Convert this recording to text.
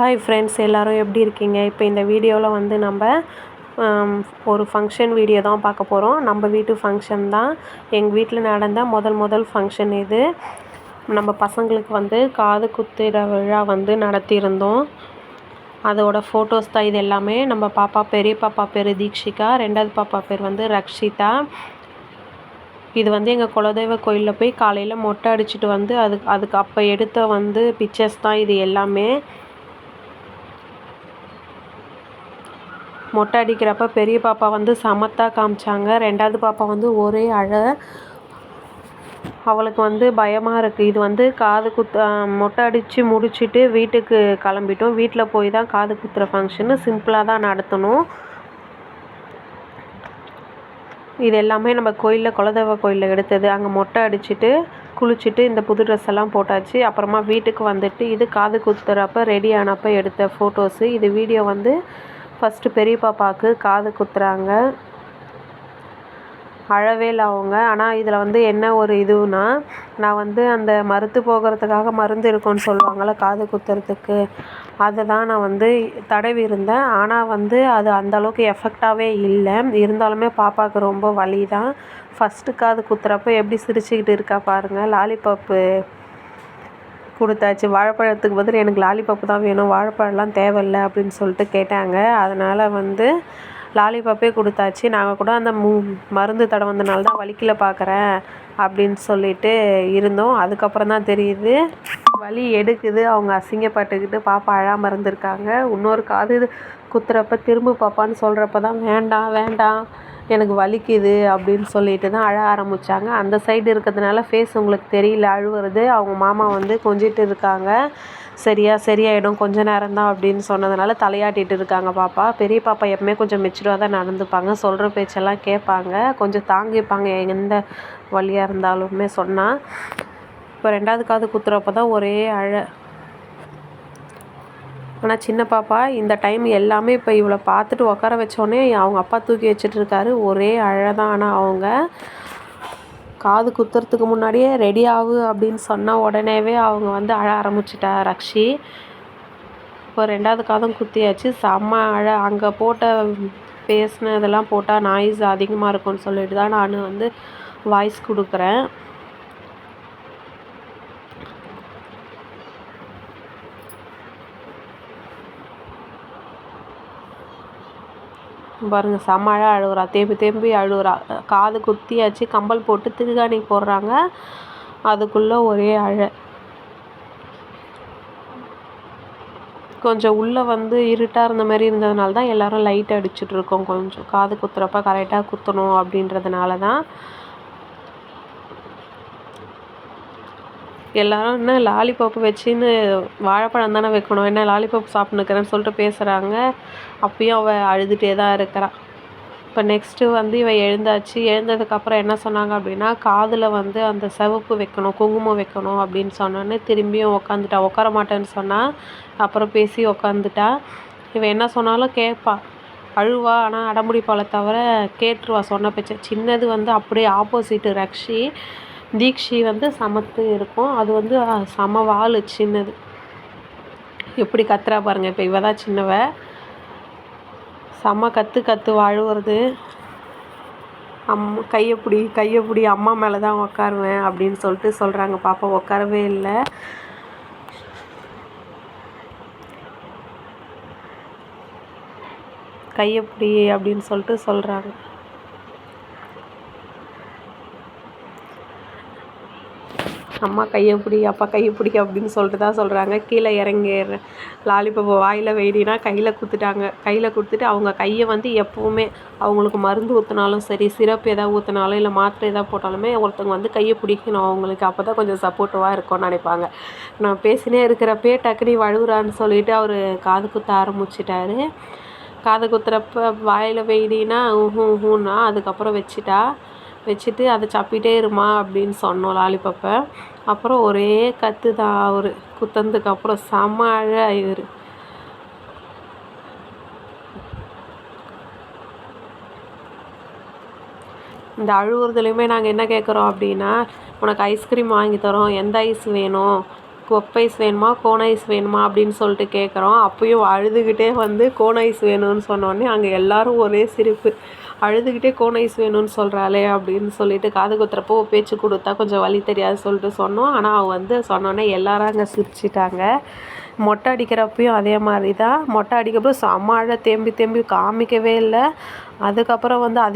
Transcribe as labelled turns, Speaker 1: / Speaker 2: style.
Speaker 1: Hi friends எல்லோரும் எப்படி இருக்கீங்க? இப்போ இந்த வீடியோவில் வந்து நம்ம ஒரு ஃபங்க்ஷன் வீடியோ தான் பார்க்க போகிறோம் நம்ம வீட்டு ஃபங்க்ஷன் தான். எங்கள் வீட்டில் நடந்த முதல் முதல் ஃபங்க்ஷன் இது. நம்ம பசங்களுக்கு வந்து காது குத்திர விழா வந்து நடத்தியிருந்தோம். அதோட ஃபோட்டோஸ் தான் இது எல்லாமே. நம்ம பாப்பா பெரிய பாப்பா பேர் தீக்ஷிகா. ரெண்டாவது பாப்பா பேர் வந்து ரக்ஷிதா. இது வந்து எங்கள் குலதெய்வ கோயிலில் போய் காலையில் மொட்டை அடிச்சுட்டு வந்து அதுக்கு அதுக்கு அப்போ எடுத்த வந்து பிக்சர்ஸ் தான் இது எல்லாமே. மொட்டை அடிக்கிறப்ப பெரிய பாப்பா வந்து சமத்தாக காமிச்சாங்க. ரெண்டாவது பாப்பா வந்து ஒரே அழ. அவளுக்கு வந்து பயமாக இருக்குது இது வந்து காது குத்து மொட்டை அடித்து முடிச்சுட்டு வீட்டுக்கு கிளம்பிட்டோம். வீட்டில் போய் தான் காது குத்துற ஃபங்க்ஷனு சிம்பிளாக தான் நடத்தணும். இது எல்லாமே நம்ம கோயிலில் குலதெய்வ கோயிலில் எடுத்தது. அங்கே மொட்டை அடிச்சுட்டு குளிச்சுட்டு இந்த புது ட்ரெஸ் எல்லாம் போட்டாச்சு. அப்புறமா வீட்டுக்கு வந்துட்டு இது காது குத்துறப்ப ரெடி ஆனப்போ எடுத்த ஃபோட்டோஸு இது வீடியோ வந்து ஃபஸ்ட்டு பெரிய பாப்பாவுக்கு காது குத்துறாங்க. அழவே இல்லை அவங்க. ஆனால் இதில் வந்து என்ன ஒரு இதுனா நான் வந்து அந்த மறுத்து போகிறதுக்காக மருந்து இருக்கும்னு சொல்லுவாங்கள்ல காது குத்துறதுக்கு. அதை தான் நான் வந்து தடவி இருந்தேன் ஆனால் வந்து அது அந்தளவுக்கு எஃபெக்டாகவே இல்லை. இருந்தாலுமே பாப்பாவுக்கு ரொம்ப வலி தான் ஃபஸ்ட்டு காது குத்துறப்போ எப்படி சிரிச்சுக்கிட்டு இருக்கா பாருங்கள் லாலிபாப்பு கொடுத்தாச்சு. வாழைப்பழத்துக்கு பதில் எனக்கு லாலிபப்பு தான் வேணும். வாழைப்பழம்லாம் தேவையில்ல அப்படின்னு சொல்லிட்டு கேட்டாங்க. அதனால் வந்து லாலிபப்பே கொடுத்தாச்சு. நாங்கள் கூட அந்த மு மருந்து தடவந்தனால தான் வலிக்கல பார்க்குறேன் அப்படின்னு சொல்லிட்டு இருந்தோம். அதுக்கப்புறம் தான் தெரியுது. வலி எடுக்குது. அவங்க அசிங்கப்பட்டுக்கிட்டு பாப்பா அழாமல் இருந்திருக்காங்க. இன்னொரு காது குத்துறப்ப திரும்ப பாப்பான்னு சொல்கிறப்ப தான் வேண்டாம் வேண்டாம் எனக்கு வலிக்குது அப்படின்னு சொல்லிட்டு தான் அழ ஆரம்பித்தாங்க அந்த சைடு இருக்கிறதுனால ஃபேஸ் உங்களுக்கு தெரியல அழுவுறது. அவங்க மாமா வந்து கொஞ்சிட்டு இருக்காங்க. சரியா சரியாயிடும் கொஞ்ச நேரம் தான் அப்படின்னு சொன்னதுனால தலையாட்டிகிட்டு இருக்காங்க பாப்பா. பெரிய பாப்பா எப்பவுமே கொஞ்சம் மெச்சூராக தான் நடந்துப்பாங்க. சொல்கிற பேச்செல்லாம் கேட்பாங்க. கொஞ்சம் தாங்கிப்பாங்க எந்த வழியாக இருந்தாலுமே சொன்னால் இப்போ ரெண்டாவது காது குத்துறப்ப தான் ஒரே அழ ஆனால் சின்ன பாப்பா இந்த டைம் எல்லாமே இப்போ இவளை பார்த்துட்டு உட்கார வச்சோடனே அவங்க அப்பா தூக்கி வச்சிட்ருக்காரு ஒரே அழதான். ஆனால் அவங்க காது குத்துறதுக்கு முன்னாடியே ரெடி ஆகு அப்படின்னு சொன்ன உடனேவே அவங்க வந்து அழ ஆரம்பிச்சிட்டா ரக்ஷி. இப்போ ரெண்டாவது காதும் குத்தியாச்சு. செம்ம அழ. அங்கே போட்ட பேசின இதெல்லாம் போட்டால் நாய்ஸ் அதிகமாக இருக்கும்னு சொல்லிட்டு தான் நான் வந்து வாய்ஸ் கொடுக்குறேன். பாருங்கள் செம்ம அழ அழுகுறா தேம்பி தேம்பி அழுகுறா காது குத்தியாச்சு கம்பல் போட்டு திருகாணி போடுறாங்க. அதுக்குள்ளே ஒரே அழ. கொஞ்சம் உள்ளே வந்து இருட்டாக இருந்த மாதிரி இருந்ததுனால தான் எல்லோரும் லைட் அடிச்சுட்ருக்கோம் கொஞ்சம் காது குத்துறப்ப கரெக்டாக குத்தணும் அப்படின்றதுனால தான். எல்லோரும் என்ன லாலிபாப் வச்சுன்னு வாழைப்பழம் தானே வைக்கணும் என்ன லாலிபாப் சாப்பிட்ணுக்கிறேன்னு சொல்லிட்டு பேசுகிறாங்க அப்பயும் அவள் அழுதுகிட்டே தான் இருக்கிறாள் இப்போ நெக்ஸ்ட்டு வந்து இவள் எழுந்தாச்சு. எழுந்ததுக்கப்புறம் என்ன சொன்னாங்க அப்படின்னா காதில் வந்து அந்த சிவப்பு வைக்கணும் குங்குமம் வைக்கணும் அப்படின்னு சொன்னோன்னே திரும்பியும் உக்காந்துட்டா. உட்கார மாட்டேன்னு சொன்னால் அப்புறம் பேசி உக்காந்துட்டா. இவன் என்ன சொன்னாலும் கேட்பா அழுவா ஆனால் அடம்பிடிப்பாளை தவிர கேட்டுருவா சொன்ன பேச்சை. சின்னது வந்து அப்படியே ஆப்போசிட்டு ரக்ஷி. தீக்ஷி வந்து சமத்து இருக்கும். அது வந்து சம வால் சின்னது. எப்படி கத்துறா பாருங்கள் இப்போ இவ தான் சின்னவ. செம கற்று கற்று அழுவுறது அம் கையை பிடி கையை பிடி அம்மா மேலே தான் உக்காருவேன் அப்படின்னு சொல்லிட்டு சொல்கிறாங்க பாப்பா உட்காரவே இல்லை. கையை பிடி அப்படின்னு சொல்லிட்டு சொல்கிறாங்க அம்மா கையை பிடி அப்பா கையை பிடி அப்படின்னு சொல்லிட்டு தான் சொல்கிறாங்க கீழே இறங்கிடுற லாலிபப்பு வாயில் வெயிடினா கையில் கொடுத்துட்டாங்க கையில் கொடுத்துட்டு அவங்க கையை வந்து எப்போவுமே அவங்களுக்கு மருந்து ஊற்றினாலும் சரி சிரப் எதாவது ஊற்றினாலும் இல்லை மாத்திரை எதாவது போட்டாலுமே ஒருத்தவங்க வந்து கையை பிடிக்கணும். அவங்களுக்கு அப்போ தான் கொஞ்சம் சப்போர்ட்டிவாக இருக்கும்னு நினைப்பாங்க. நான் பேசினே இருக்கிறப்பே டக்குனி வழுவுறான்னு சொல்லிட்டு அவர் காது குத்த ஆரம்பிச்சிட்டாரு. காது குத்துறப்ப வாயில் வெயிடினா ஊஹூ ஊஹூன்னா அதுக்கப்புறம் வச்சுட்டா. வச்சுட்டு அதை சப்பிட்டே இருமா அப்படின்னு சொன்னோம் லாலிபப்பை. அப்புறம் ஒரே கற்று தான் அவர். குத்துனதுக்கு அப்புறம் செம அழ இவர் இந்த அழுவுறதுலையுமே நாங்கள் என்ன கேட்குறோம் அப்படின்னா உனக்கு ஐஸ்கிரீம் வாங்கி தரோம் எந்த ஐஸ் வேணும் கொப் ஐஸ் வேணுமா கோன் ஐஸ் வேணுமா அப்படின்னு சொல்லிட்டு கேட்குறோம் அப்பயும் அழுதுகிட்டே வந்து கோன் ஐஸ் வேணும்னு சொன்னோடனே அங்கே எல்லாரும் ஒரே சிரிப்பு. அழுதுகிட்டே கோன் ஐஸ் வேணும்னு சொல்கிறாளே அப்படின்னு சொல்லிட்டு காது குத்துறப்போ பேச்சு கொடுத்தா கொஞ்சம் வழி தெரியாது சொல்லிட்டு சொன்னோம். ஆனால் அவள் வந்து சொன்னோன்னே எல்லாரும் அங்கே சிரிச்சிட்டாங்க. மொட்டை அடிக்கிறப்பையும் அதே மாதிரி தான் மொட்டை அடிக்கிறப்போ செம்ம அழ தேம்பி தேம்பி காமிக்கவே இல்லை. அதுக்கப்புறம் வந்து அதே